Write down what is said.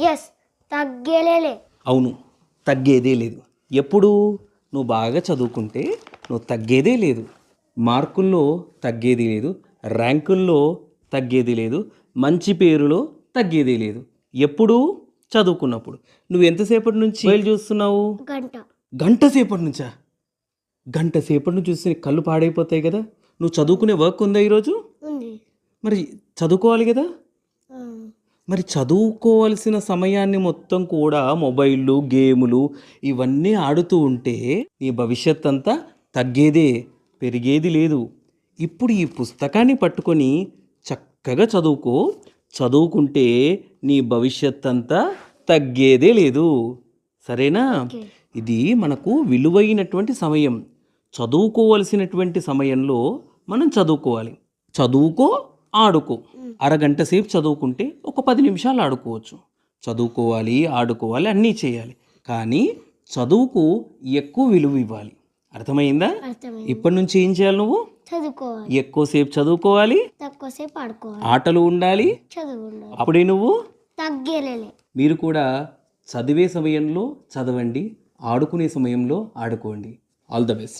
Yes తగ్గేలేలే. అవును తగ్గేదే లేదు. ఎప్పుడు? నువ్వు బాగా చదువుకుంటే నువ్వు తగ్గేదే లేదు. మార్కుల్లో తగ్గేది లేదు. ర్యాంకుల్లో తగ్గేది లేదు. మంచి పేరులో తగ్గేది లేదు. ఎప్పుడు? చదువుకున్నప్పుడు. నువ్వు ఎంతసేపటి నుంచి మొబైల్ చూస్తున్నావు? గంట. గంట సేపటి నుంచా? గంట సేపటి నుంచి చూస్తే కళ్ళు పాడైపోతాయి కదా. నువ్వు చదువుకునే వర్క్ ఉందా ఈరోజు? ఉంది. మరి చదువుకోవాలి కదా? మరి చదువుకోవాల్సిన సమయాన్ని మొత్తం కూడా మొబైళ్ళు గేములు ఇవన్నీ ఆడుతూ ఉంటే నీ భవిష్యత్ అంతా తగ్గేదే పెరిగేది లేదు. ఇప్పుడు ఈ పుస్తకాన్ని పట్టుకొని చక్కగా చదువుకో. చదువుకుంటే నీ భవిష్యత్ అంతా తగ్గేదే లేదు. సరేనా? ఇది మనకు విలువైనటువంటి సమయం. చదువుకోవలసినటువంటి సమయంలో మనం చదువుకోవాలి. చదువుకో ఆడుకో. అరగంట సేపు చదువుకుంటే ఒక పది నిమిషాలు ఆడుకోవచ్చు. చదువుకోవాలి ఆడుకోవాలి అన్నీ చేయాలి. కానీ చదువుకు ఎక్కువ విలువ ఇవ్వాలి. అర్థమైందా? ఇప్పటి నుంచి ఏం చేయాలి నువ్వు? చదువుకోవాలి. ఎక్కువసేపు చదువుకోవాలి. ఆటలు ఉండాలి. అప్పుడే నువ్వు? మీరు కూడా చదివే సమయంలో చదవండి ఆడుకునే సమయంలో ఆడుకోండి. All the best